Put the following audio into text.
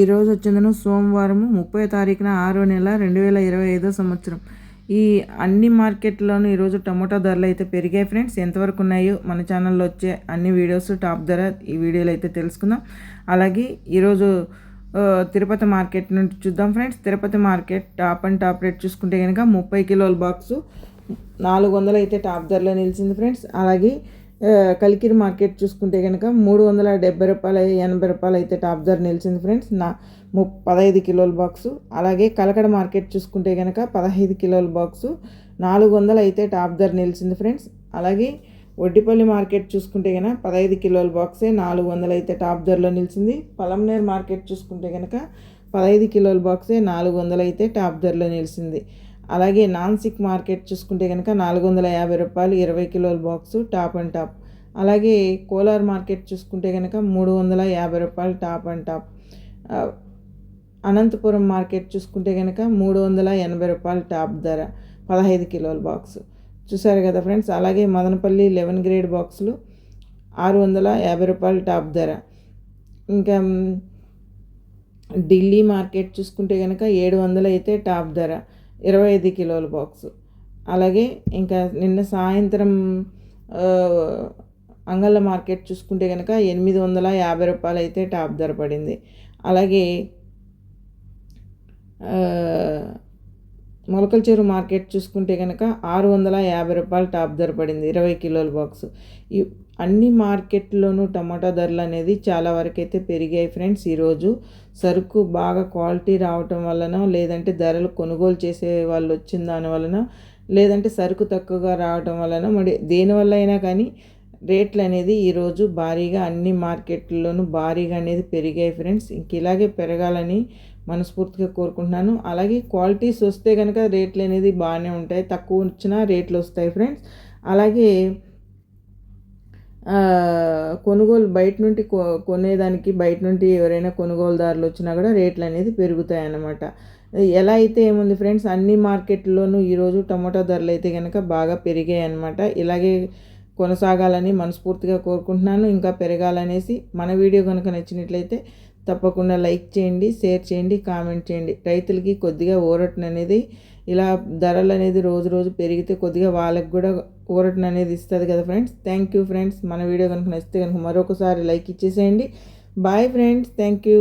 ఈరోజు వచ్చిందను సోమవారము ముప్పై తారీఖున ఆరో నెల రెండు వేల ఇరవై ఐదో సంవత్సరం. ఈ అన్ని మార్కెట్లోనూ ఈరోజు టమోటా ధరలు అయితే పెరిగాయి ఫ్రెండ్స్. ఎంతవరకు ఉన్నాయో మన ఛానల్లో వచ్చే అన్ని వీడియోస్ టాప్ ధర ఈ వీడియోలో అయితే తెలుసుకుందాం. అలాగే ఈరోజు తిరుపతి మార్కెట్ నుండి చూద్దాం friends. Tirupati market top and top rate చూసుకుంటే కనుక ముప్పై కిలోల బాక్సు నాలుగు వందలు అయితే టాప్ ధరలో నిలిచింది ఫ్రెండ్స్. అలాగే కలికిరి మార్కెట్ చూసుకుంటే కనుక మూడు వందల డెబ్బై రూపాయలు ఎనభై రూపాయలు అయితే టాప్ ధర నిలిచింది ఫ్రెండ్స్. నా ము పదహైదు కిలోల బాక్సు. అలాగే కలకడ మార్కెట్ చూసుకుంటే కనుక పదహైదు కిలోల బాక్సు. నాలుగు వందలు అయితే టాప్ ధర నిలిచింది ఫ్రెండ్స్. అలాగే ఒడ్డిపల్లి మార్కెట్ చూసుకుంటే కనుక పదహైదు కిలోల బాక్సే నాలుగు వందలు అయితే టాప్ ధరలో నిలిచింది. పలంనేర్ మార్కెట్ చూసుకుంటే కనుక పదహైదు కిలోల బాక్సే నాలుగు వందలు అయితే టాప్ ధరలో నిలిచింది. అలాగే నాన్సిక్ మార్కెట్ చూసుకుంటే కనుక నాలుగు వందల యాభై రూపాయలు ఇరవై కిలోల బాక్సు టాప్ అండ్ టాప్. అలాగే కోలార్ మార్కెట్ చూసుకుంటే కనుక మూడు వందల యాభై రూపాయలు top and top. Anantapuram market చూసుకుంటే కనుక మూడు వందల ఎనభై రూపాయలు టాప్ ధర పదహైదు కిలోల బాక్సు. చూసారు కదా ఫ్రెండ్స్ అలాగే మదనపల్లి లెవెన్ గ్రేడ్ బాక్సులు ఆరు వందల యాభై రూపాయలు టాప్ ధర. ఇంకా ఢిల్లీ మార్కెట్ చూసుకుంటే కనుక ఏడు వందలు అయితే టాప్ ధర. ఇరవై ఐదు కిలోల బాక్సు. అలాగే ఇంకా నిన్న సాయంత్రం అంగళ్ళ మార్కెట్ చూసుకుంటే కనుక ఎనిమిది వందల యాభై రూపాయలు అయితే టాప్ ధర పడింది. అలాగే మొలకల చెరువు మార్కెట్ చూసుకుంటే కనుక ఆరు వందల యాభై రూపాయలు టాప్ ధర పడింది ఇరవై కిలోల బాక్స్. ఈ అన్ని మార్కెట్లోనూ టమాటా ధరలు అనేది చాలా వరకు అయితే పెరిగాయి ఫ్రెండ్స్. ఈరోజు సరుకు బాగా క్వాలిటీ రావటం వలన లేదంటే ధరలు కొనుగోలు చేసే వాళ్ళు వచ్చిన దాని వలన లేదంటే సరుకు తక్కువగా రావటం వలన మరి దేనివల్ల అయినా కానీ రేట్లు అనేది ఈరోజు భారీగా అన్ని మార్కెట్లలోనూ భారీగా అనేది పెరిగాయి ఫ్రెండ్స్. ఇంక ఇలాగే పెరగాలని మనస్ఫూర్తిగా కోరుకుంటున్నాను. అలాగే క్వాలిటీస్ వస్తే కనుక రేట్లు అనేది బాగానే ఉంటాయి. తక్కువ వచ్చినా రేట్లు వస్తాయి ఫ్రెండ్స్. అలాగే కొనుగోలు బయట నుండి కొనేదానికి బయట నుండి ఎవరైనా కొనుగోలుదారులు వచ్చినా కూడా రేట్లు అనేది పెరుగుతాయి అన్నమాట ఎలా అయితే ఏముంది ఫ్రెండ్స్ అన్ని మార్కెట్లోనూ ఈరోజు టమాటా ధరలు అయితే కనుక బాగా పెరిగాయి అనమాట ఇలాగే కొనసాగాలని మనస్ఫూర్తిగా కోరుకుంటున్నాను. ఇంకా పెరగాలనేసి మన వీడియో కనుక నచ్చినట్లయితే తప్పకుండా లైక్ చేయండి షేర్ చేయండి కామెంట్ చేయండి. రైతులకి కొద్దిగా ఊరటన అనేది ఇలా ధరలు అనేది రోజు రోజు పెరిగితే కొద్దిగా వాళ్ళకి కూడా ఊరటన అనేది ఇస్తుంది కదా ఫ్రెండ్స్. Thank you friends. మన వీడియో కనుక నచ్చితే కనుక మరొకసారి లైక్ ఇచ్చేసేయండి. Bye friends. Thank you.